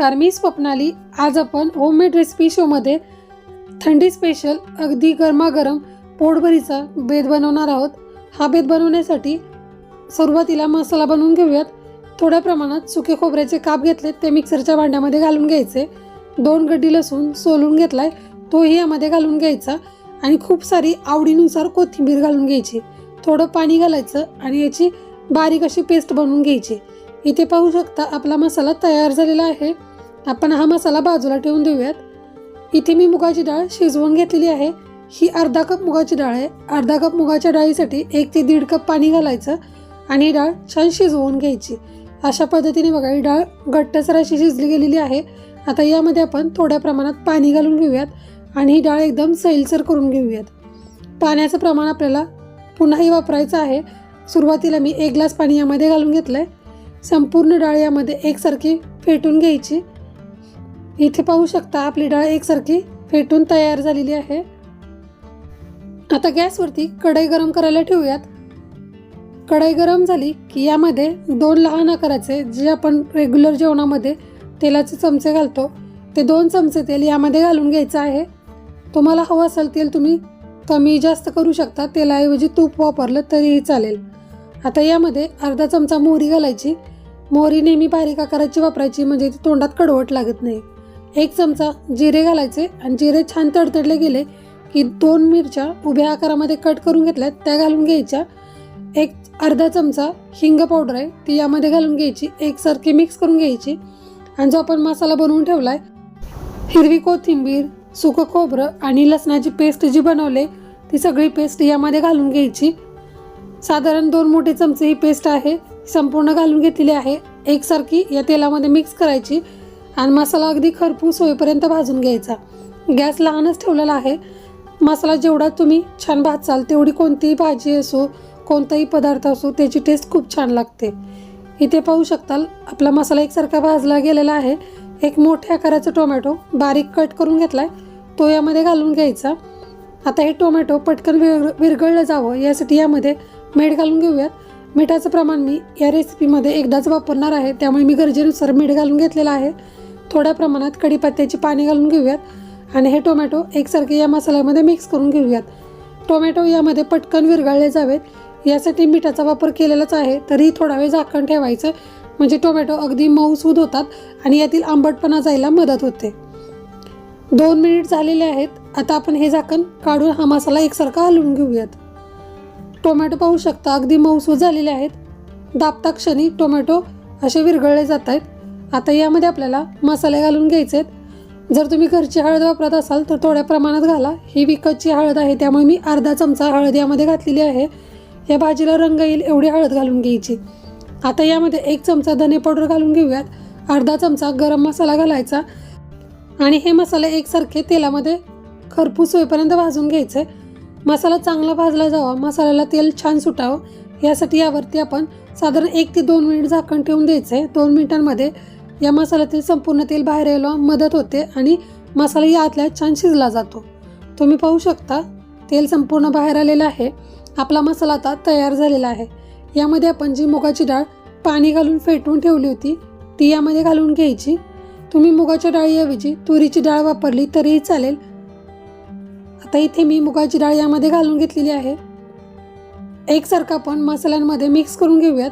नमस्कार मी स्वप्नाली. आज आपण होममेड रेसिपी शोमध्ये थंडी स्पेशल अगदी गरमागरम पोटभरीचा बेद बनवणार आहोत. हा बेद बनवण्यासाठी सुरुवातीला मसाला बनवून घेऊयात. थोड्या प्रमाणात सुके खोबऱ्याचे काप घेतले ते मिक्सरच्या भांड्यामध्ये घालून घ्यायचे. दोन गड्डी लसूण सोलून घेतला आहे तोही यामध्ये घालून घ्यायचा. आणि खूप सारी आवडीनुसार कोथिंबीर घालून घ्यायची. थोडं पाणी घालायचं आणि याची बारीक अशी पेस्ट बनवून घ्यायची. इथे पाहू शकता आपला मसाला तयार झालेला आहे. आपण हा मसाला बाजूला ठेवून देऊयात. इथे मी मुगाची डाळ शिजवून घेतलेली आहे. ही अर्धा कप मुगाची डाळ आहे. अर्धा कप मुगाच्या डाळीसाठी एक ते दीड कप पाणी घालायचं आणि ही डाळ छान शिजवून घ्यायची. अशा पद्धतीने बघा ही डाळ घट्टसर अशी शिजली गेलेली आहे. आता यामध्ये आपण थोड्या प्रमाणात पाणी घालून घेऊयात आणि ही डाळ एकदम सैलसर करून घेऊयात. पाण्याचं प्रमाण आपल्याला पुन्हाही वापरायचं आहे. सुरुवातीला मी एक ग्लास पाणी यामध्ये घालून घेतलं आहे संपूर्ण डाळ यामध्ये एकसारखी फेटून घ्यायची. इथे पाहू शकता आपली डाळ एकसारखी फेटून तयार झालेली आहे. आता गॅसवरती कढई गरम करायला ठेवूयात. कढई गरम झाली की यामध्ये दोन लहान आकाराचे जे आपण रेग्युलर जेवणामध्ये तेलाचे चमचे घालतो ते दोन चमचे तेल यामध्ये घालून घ्यायचं आहे. तुम्हाला हवं असेल तेल तुम्ही कमी जास्त करू शकता तेलाऐवजी तूप वापरलं तरीही चालेल. आता यामध्ये अर्धा चमचा मोहरी घालायची. मोहरी नेहमी बारीक आकाराची वापरायची म्हणजे ती तोंडात कडवट लागत नाही. एक चमचा जिरे घालायचे आणि जिरे छान तडतडले गेले की दोन मिरच्या उभ्या आकारामध्ये कट करून घेतल्यात त्या घालून घ्यायच्या. एक अर्धा चमचा हिंग पावडर आहे ती यामध्ये घालून घ्यायची. एकसारखी मिक्स करून घ्यायची. आणि जो आपण मसाला बनवून ठेवला आहे हिरवी कोथिंबीर सुकं खोबरं आणि लसणाची पेस्ट जी बनवले ती सगळी पेस्ट यामध्ये घालून घ्यायची. साधारण दोन मोठे चमचे ही पेस्ट आहे संपूर्ण घालून घेतलेली आहे. एकसारखी या तेलामध्ये मिक्स करायची. आणि मसाला अगदी खरपूस होईपर्यंत भाजून घ्यायचा. गॅस लहानच ठेवलेला आहे. मसाला जेवढा तुम्ही छान भाजाल तेवढी कोणतीही भाजी असो कोणताही पदार्थ असो त्याची टेस्ट खूप छान लागते. इथे पाहू शकताल आपला मसाला एकसारखा भाजला गेलेला आहे. एक मोठ्या आकाराचा टोमॅटो बारीक कट करून घेतला आहे तो यामध्ये घालून घ्यायचा. आता हे टोमॅटो पटकन विर विरघळलं जावं यासाठी यामध्ये मीठ घालून घेऊयात. मिठाचं प्रमाण मी या रेसिपीमध्ये एकदाच वापरणार आहे. त्यामुळे मी गरजेनुसार मीठ घालून घेतलेलं आहे. थोड्या प्रमाणात कढीपत्त्याची पाने घालून घेऊयात आणि हे टोमॅटो एकसारखे या मसाल्यामध्ये मिक्स करून घेऊयात. टोमॅटो यामध्ये पटकन विरघळले जावेत. यासाठी मिठाचा वापर केलेलाच आहे. तरी थोडा वेळ झाकण ठेवायचं. म्हणजे टोमॅटो अगदी मऊसूद होतात आणि यातील आंबटपणा जायला मदत होते. दोन मिनिट झालेले आहेत. आता आपण हे झाकण काढून हा मसाला एकसारखा हलवून घेऊयात. टोमॅटो पाहू शकता अगदी मऊसूद झालेले आहेत. दाबता क्षणी टोमॅटो असे विरघळले जात आहेत. आता यामध्ये आपल्याला मसाले घालून घ्यायचे आहेत जर तुम्ही घरची हळद वापरत असाल तर थोड्या प्रमाणात घाला. ही विकतची हळद आहे त्यामुळे मी अर्धा चमचा हळद यामध्ये घातलेली आहे. या भाजीला रंग येईल एवढी हळद घालून घ्यायची. आता यामध्ये एक चमचा धने पावडर घालून घेऊयात. अर्धा चमचा गरम मसाला घालायचा. आणि हे मसाले एकसारखे तेलामध्ये खरपूस होईपर्यंत भाजून घ्यायचे. मसाला चांगला भाजला जावा मसाल्याला तेल छान सुटावं. यासाठी यावरती आपण साधारण एक ते दोन मिनिट झाकण ठेवून द्यायचं. आहे दोन मिनिटांमध्ये या मसाल्यातील संपूर्ण तेल बाहेर यायला मदत होते आणि मसाला या आतल्या छान शिजला जातो. तुम्ही पाहू शकता तेल संपूर्ण बाहेर आलेलं आहे. आपला मसाला आता तयार झालेला आहे. यामध्ये आपण जी मुगाची डाळ पाणी घालून फेटून ठेवली होती ती यामध्ये घालून घ्यायची. तुम्ही मुगाच्या डाळीऐवजी तुरीची डाळ वापरली तरीही चालेल. आता इथे मी मुगाची डाळ यामध्ये घालून घेतलेली आहे. एकसारखं आपण मसाल्यांमध्ये मिक्स करून घेऊयात.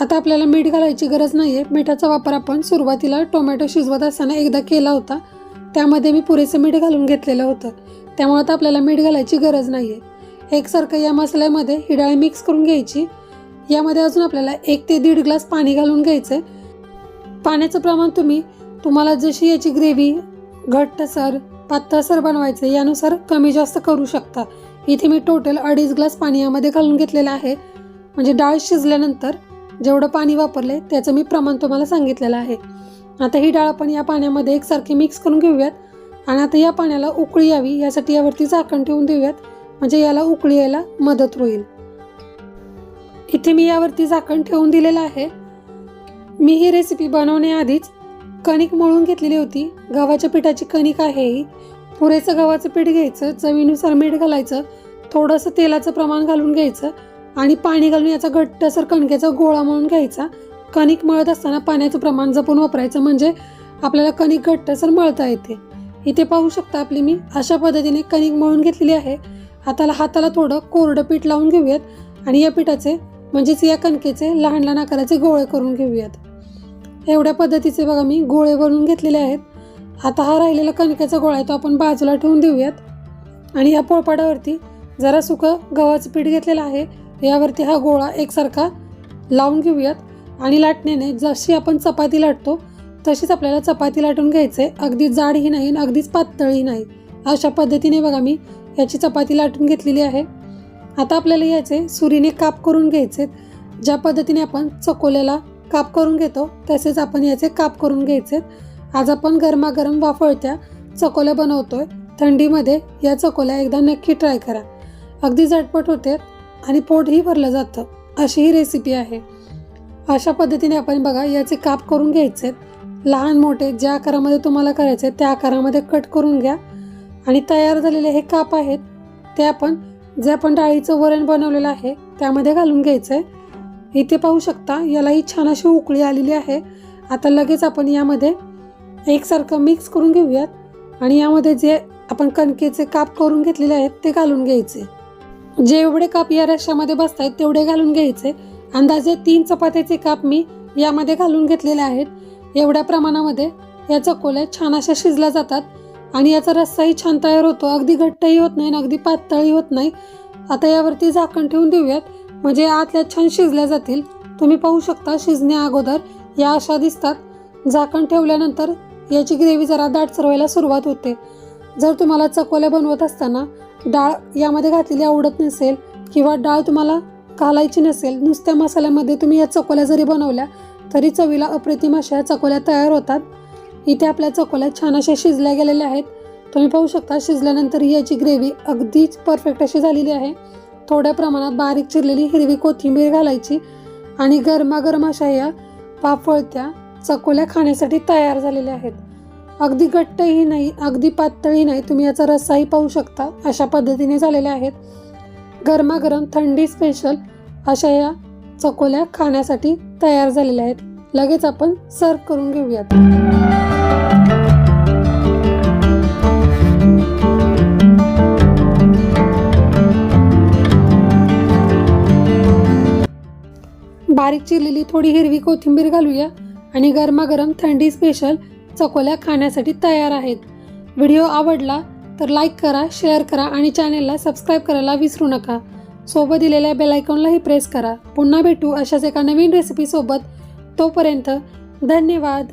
आता आपल्याला मीठ घालायची गरज नाही आहे मिठाचा वापर आपण सुरुवातीला टोमॅटो शिजवत असताना एकदा केला होता. त्यामध्ये मी पुरेसं मीठ घालून घेतलेलं होतं. त्यामुळे आता आपल्याला मीठ घालायची गरज नाही आहे एकसारखं या मसाल्यामध्ये ही डाळ मिक्स करून घ्यायची. यामध्ये अजून आपल्याला एक ते दीड ग्लास पाणी घालून घ्यायचं आहे पाण्याचं प्रमाण तुम्ही तुम्हाला जशी याची ग्रेव्ही घट्टसर पातळसर बनवायचं यानुसार कमी जास्त करू शकता. इथे मी टोटल अडीच ग्लास पाणी यामध्ये घालून घेतलेलं आहे. म्हणजे डाळ शिजल्यानंतर जेवढं पाणी वापरले त्याचं मी प्रमाण तुम्हाला सांगितलेलं आहे. आता ही डाळ आपण या पाण्यामध्ये एकसारखी मिक्स करून घेऊयात. आणि आता या पाण्याला उकळी यावी यासाठी यावरती झाकण ठेवून देऊयात. म्हणजे याला उकळी यायला मदत होईल. इथे मी यावरती झाकण ठेवून दिलेलं आहे. मी ही रेसिपी बनवण्याआधीच कणिक मळून घेतलेली होती. गव्हाच्या पिठाची कणिक आहे ही. पुरेसं गव्हाचं पीठ घ्यायचं चवीनुसार मीठ घालायचं थोडंसं तेलाचं प्रमाण घालून घ्यायचं. आणि पाणी घालून याचा घट्टसर कणकेचा गोळा म्हणून घ्यायचा. कणिक मळत असताना पाण्याचं प्रमाण जपून वापरायचं म्हणजे आपल्याला कणिक घट्टसर मळता येते. इथे पाहू शकता आपली मी अशा पद्धतीने कणिक मळून घेतलेली आहे. हाताला हाताला थोडं कोरडं पीठ लावून घेऊयात आणि या पिठाचे म्हणजेच या कणकेचे लहान लहान आकाराचे गोळे करून घेऊयात. एवढ्या पद्धतीचे बघा मी गोळे बनवून घेतलेले आहेत. आता हा राहिलेला कणकेचा गोळा आहे तो आपण बाजूला ठेवून देऊयात. आणि या पोळपाटावरती जरा सुकं गव्हाचं पीठ घेतलेलं आहे. यावरती हा गोळा एकसारखा लावून घेऊयात. आणि लाटण्याने जशी आपण चपाती लाटतो तशीच आपल्याला चपाती लाटून घ्यायचं. आहे अगदी जाडही नाही आणि अगदीच पातळही नाही. अशा पद्धतीने बघा मी याची चपाती लाटून घेतलेली आहे. आता आपल्याला याचे सुरीने काप करून घ्यायचे. ज्या पद्धतीने आपण चकोल्याला काप करून घेतो तसेच आपण याचे काप करून घ्यायचे. आज आपण गरमागरम वाफळत्या चकोल्या बनवतोय. थंडीमध्ये या चकोल्या एकदा नक्की ट्राय करा. अगदी झटपट होते आणि पोटही भरलं जातं. अशी ही रेसिपी आहे. अशा पद्धतीने आपण बघा याचे काप करून घ्यायचे लहान मोठे ज्या आकारामध्ये तुम्हाला करायचे त्या आकारामध्ये कट करून घ्या. आणि तयार झालेले हे काप आहेत ते आपण जे आपण डाळीचं वरण बनवलेलं आहे त्यामध्ये घालून घ्यायचं आहे इथे पाहू शकता यालाही छान अशी उकळी आलेली आहे. आता लगेच आपण यामध्ये एकसारखं मिक्स करून घेऊयात. आणि यामध्ये जे आपण कणकेचे काप करून घेतलेले आहेत ते घालून घ्यायचे. जेवढे काप या रश्श्यामध्ये बसत आहेत तेवढे घालून घ्यायचे. अंदाजे तीन चपात्याचे काप मी यामध्ये घालून घेतलेले आहेत. एवढ्या प्रमाणामध्ये या चकोल्या छान अशा शिजल्या जातात आणि याचा रस्साही छान तयार होतो. अगदी घट्टही होत नाही आणि अगदी पातळही होत नाही. आता यावरती झाकण ठेवून देऊयात. म्हणजे आतल्या छान शिजल्या जातील. तुम्ही पाहू शकता शिजण्या अगोदर या अशा दिसतात. झाकण ठेवल्यानंतर याची ग्रेव्ही जरा दाट चरवायला सुरुवात होते. जर तुम्हाला चकोल्या बनवत असताना डाळ यामध्ये घातलेली आवडत नसेल किंवा डाळ तुम्हाला घालायची नसेल नुसत्या मसाल्यामध्ये तुम्ही या चकोल्या जरी बनवल्या तरी चवीला अप्रतिम अशा या चकोल्या तयार होतात. इथे आपल्या चकोल्या छान अशा शिजल्या गेलेल्या आहेत. तुम्ही पाहू शकता शिजल्यानंतर याची ग्रेव्ही अगदीच परफेक्ट अशी झालेली आहे. थोड्या प्रमाणात बारीक चिरलेली हिरवी कोथिंबीर घालायची आणि गरमागरम अशा या पापळत्या चकोल्या खाण्यासाठी तयार झालेल्या आहेत. अगदी घट्टही नाही अगदी पातळही नाही. तुम्ही याचा रस्साही पाहू शकता. अशा पद्धतीने झालेल्या आहेत. गरमागरम थंडी स्पेशल अशा या चकोल्या खाण्यासाठी तयार झालेल्या आहेत. लगेच आपण सर्व करून घेऊयात. बारीक चिरलेली थोडी हिरवी कोथिंबीर घालूया आणि गरमागरम थंडी स्पेशल चकोल्या खाण्यासाठी तयार आहेत. व्हिडिओ आवडला तर लाईक करा शेअर करा आणि चॅनेलला सबस्क्राईब करायला विसरू नका. सोबत दिलेल्या बेलायकॉनलाही प्रेस करा. पुन्हा भेटू अशाच एका नवीन रेसिपीसोबत तोपर्यंत धन्यवाद.